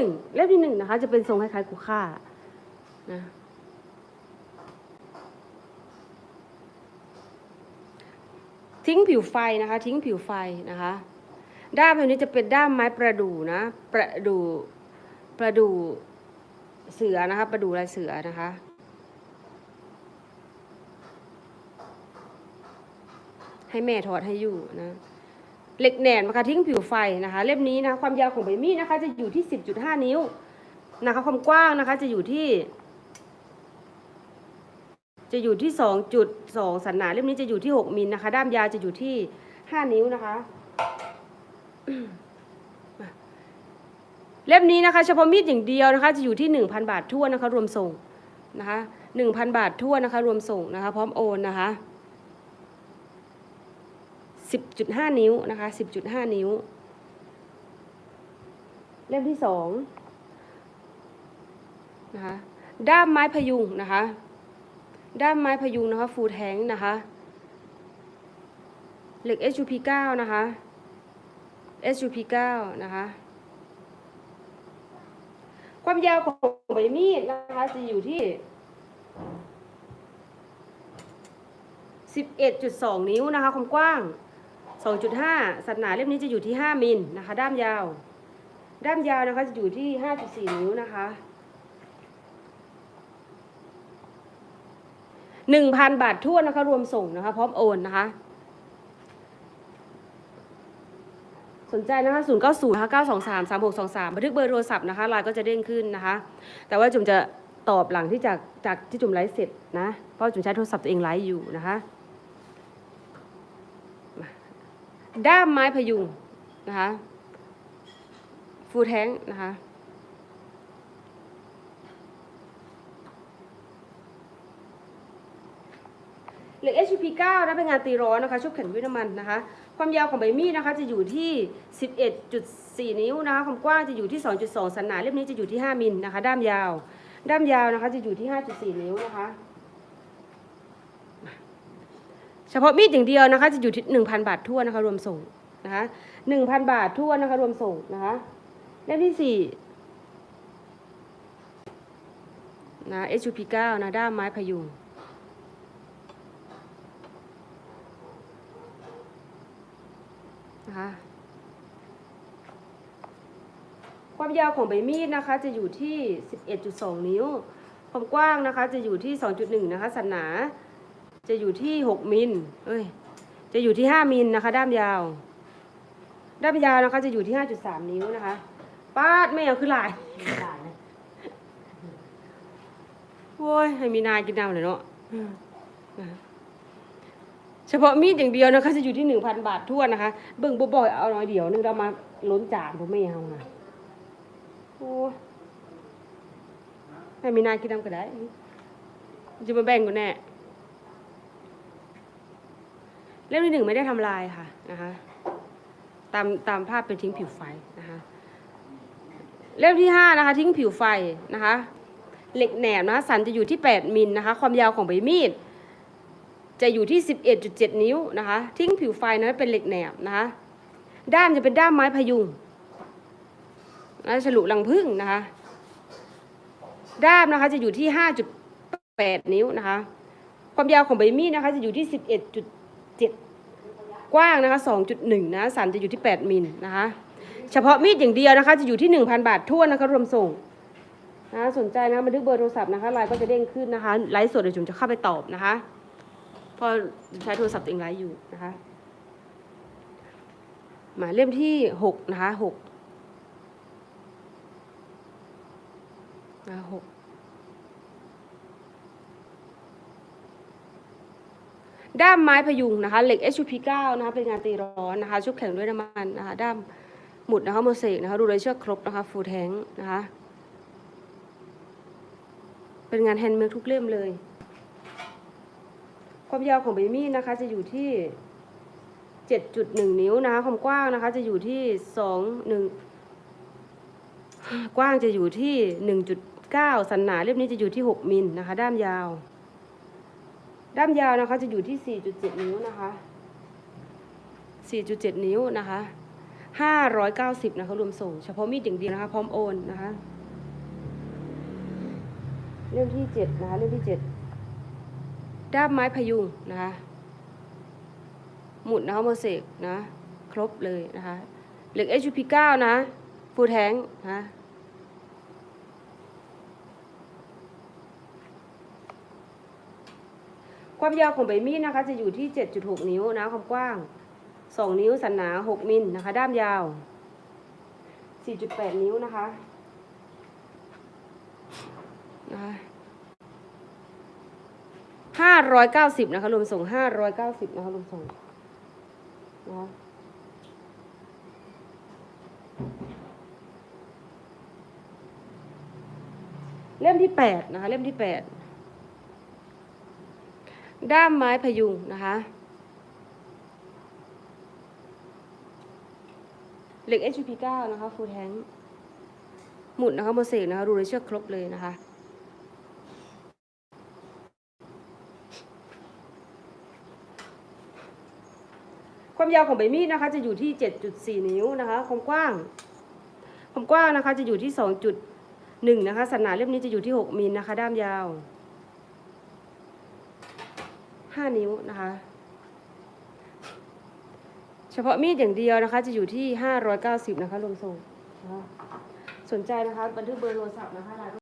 หนึ่งเล่มที่หนึ่งนะคะ จะเป็นทรงคล้ายๆคูค่านะทิ้งผิวไฟนะคะ ทิ้งผิวไฟนะคะ ด้ามตัวนี้จะเป็นด้ามไม้ประดู่นะ ประดู่ประดู่เสือนะคะ ประดู่ลายเสือนะคะให้แม่ถอดให้อยู่นะ เหล็กแหนนนะคะทิ้งผิวไฟนะคะ เล่มนี้นะคะความยาวของใบมีดนะคะ จะอยู่ที่ 10.5 นิ้วนะคะ ความกว้างนะคะจะอยู่ที่ จะอยู่ที่ 2.2 สันหนาเล่มนี้จะอยู่ที่ 6มิลนะคะ ด้ามยาวจะอยู่ที่ 5 นิ้วนะคะเล่มนี้นะคะเฉพาะมีดอย่างเดียวนะคะ จะอยู่ที่ 1,000 บาททั่วนะคะ รวมส่งนะคะ1,000 บาททั่วนะคะ รวมส่งนะคะ พร้อมโอนนะคะ 10.5 นิ้วนะคะ 10.5 นิ้ว เล่มที่สองนะคะด้ามไม้พยุงนะคะ ด้ามไม้พยุงนะคะฟูแทงนะคะ เหล็ก SUP 9 นะคะ SUP 9 นะคะ ความยาวของใบมีดนะคะ จะอยู่ที่ 11.2 นิ้วนะคะ ความกว้าง 2.5 สัตหนาเล่มนี้จะอยู่ที่ 5มิลนะคะ ด้ามยาว ด้ามยาวนะคะจะอยู่ที่ 5.4 นิ้วนะคะ 1,000 บาททั่วนะคะ รวมส่งนะคะ พร้อมโอนนะคะ สนใจนะคะ 090นะคะ923 3623 บันทึกเบอร์โทรศัพท์นะคะไลน์ก็จะเด้งขึ้นนะคะ แต่ว่าจุ๋มจะตอบหลังที่จากจากที่จุ๋มไลฟ์เสร็จนะ เพราะจุ๋มใช้โทรศัพท์ตัวเองไลฟ์อยู่นะคะ ด้ามไม้พยุงนะคะฟูแท้งนะคะเหล็ก HP 9 นะเป็นงานตีร้อนนะคะชุบแข็งด้วยน้ำมันนะคะ ความยาวของใบมีดนะคะจะอยู่ที่ 11.4 นิ้วนะคะความกว้างจะอยู่ที่ 2.2 สันหนาเล่มนี้จะอยู่ที่ 5 มิลนะคะ ด้ามยาว ด้ามยาวนะคะจะอยู่ที่ 5.4 นิ้วนะคะ เฉพาะมีดอย่างเดียวนะคะจะอยู่ที่หนึ่งพันบาททั่วนะคะรวมส่งนะคะหนึ่งพันบาททั่วนนะคะรวมส่งนะคะเล่มที่สี่นะ SUP 9นะด้ามไม้พยุงนะคะความยาวของใบมีดนะคะจะอยู่ที่ 11.2 นิ้ว ความกว้างนะคะจะอยู่ที่ 2.1 นะคะสันหนา จะอยู่ที่6มิลเอ้ย จะอยู่ที่5มิลนะคะ ด้ามยาว ด้ามยาวนะคะ จะอยู่ที่5.3นิ้วนะคะป้าดไม่เอาคือหลายโอ้ยให้มีนายกินน้ำเลยเนาะเฉพาะมีดอย่างเดียวนะคะ จะอยู่ที่1,000บาททั่วนนะคะ เบิ่งบ่อยๆเอาหน่อยเดียวนึงเรามาล้นจานผมไม่เอานะโอ้ยให้มีนายกินน้ำก็ได้จะมาแบ่งกันแน่ เล่มที่หนึ่งไม่ได้ทำลายค่ะนะคะตามตามภาพเป็นทิ้งผิวไฟนะคะเล่มที่ห้านะคะทิ้งผิวไฟนะคะเหล็กแหนบนะคะสันจะอยู่ที่ 8 มิลนะคะความยาวของใบมีดจะอยู่ที่ 11.7 นิ้วนะคะทิ้งผิวไฟนะเป็นเหล็กแหนบนะคะด้ามจะเป็นด้ามไม้พยุงนะฉลุรังพึ่งนะคะด้ามนะคะจะอยู่ที่ 5.8 นิ้วนะคะความยาวของใบมีดนะคะจะอยู่ที่ 11.7 กว้างนะคะ 2.1 นะสันจะอยู่ที่ 8 มิลนะคะ เฉพาะมีดอย่างเดียวนะคะ จะอยู่ที่ 1,000 บาททั่วนะคะรวมส่งนะสนใจนะบันทึกเบอร์โทรศัพท์นะคะไลน์ก็จะเด้งขึ้นนะคะไลฟ์สดเดี๋ยวจุ๋มจะเข้าไปตอบนะคะพอใช้โทรศัพท์ตัวเองไลฟ์อยู่นะคะมาเล่มที่หกนะคะหกนะหก ด้ามไม้พยุงนะคะ เหล็ก HUP 9 นะคะเป็นงานตีร้อนนะคะชุบแข็งด้วยน้ำมันนะคะด้ามหมุดนะคะโมเสกนะคะดูเลยเชือกครบนะคะฟูแทงนะคะ เป็นงานแฮนด์เมดทุกเล่มเลย ความยาวของใบมีดนะคะจะอยู่ที่ 7.1 นิ้วนะคะความกว้างนะคะจะอยู่ที่2 1กว้างจะอยู่ที่ 1.9 สันหนาเล่มนี้จะอยู่ที่ 6 มิลนะคะ ด้ามยาว ด้ามยาวนะคะจะอยู่ที่ 4.7 นิ้วนะคะ 4.7 นิ้วนะคะห้าร้อยเก้าสิบนะคะรวมส่ง เฉพาะมีดอย่างเดียวนะคะ พร้อมโอนนะคะ เล่มที่เจ็ดนะคะ เล่มที่เจ็ดด้ามไม้พยุงนะคะ หมุดนะคะโมเสกนะ ครบเลยนะคะ เหล็ก HP9 นะฟูแทงนะ ความยาวของใบมีดนะคะ จะอยู่ที่ 7.6 นิ้วนะความกว้าง 2 นิ้วสันหนา 6 มิลนะคะ ด้ามยาว 4.8 นิ้วนะคะนะคะ590นะคะรวมส่ง590นะคะรวมส่งนะเล่มที่8นะคะ เล่มที่8ด้ ด้ามไม้พยุงนะคะเหล็ก HP9 นะคะฟูลแทงหมุดนะคะโมเสกนะคะรูเลยเชือกครบเลยนะคะ ความยาวของใบมีดนะคะ จะอยู่ที่ 7.4 นิ้วนะคะความกว้าง ความกว้างนะคะจะอยู่ที่ 2.1 นะคะสันหนาเล่มนี้จะอยู่ที่ 6มิลนะคะ ด้ามยาว ห้านิ้วนะคะ เฉพาะมีดอย่างเดียวนะคะ จะอยู่ที่590นะคะรวมส่งนะคะสนใจนะคะ บันทึกเบอร์โทรศัพท์นะคะ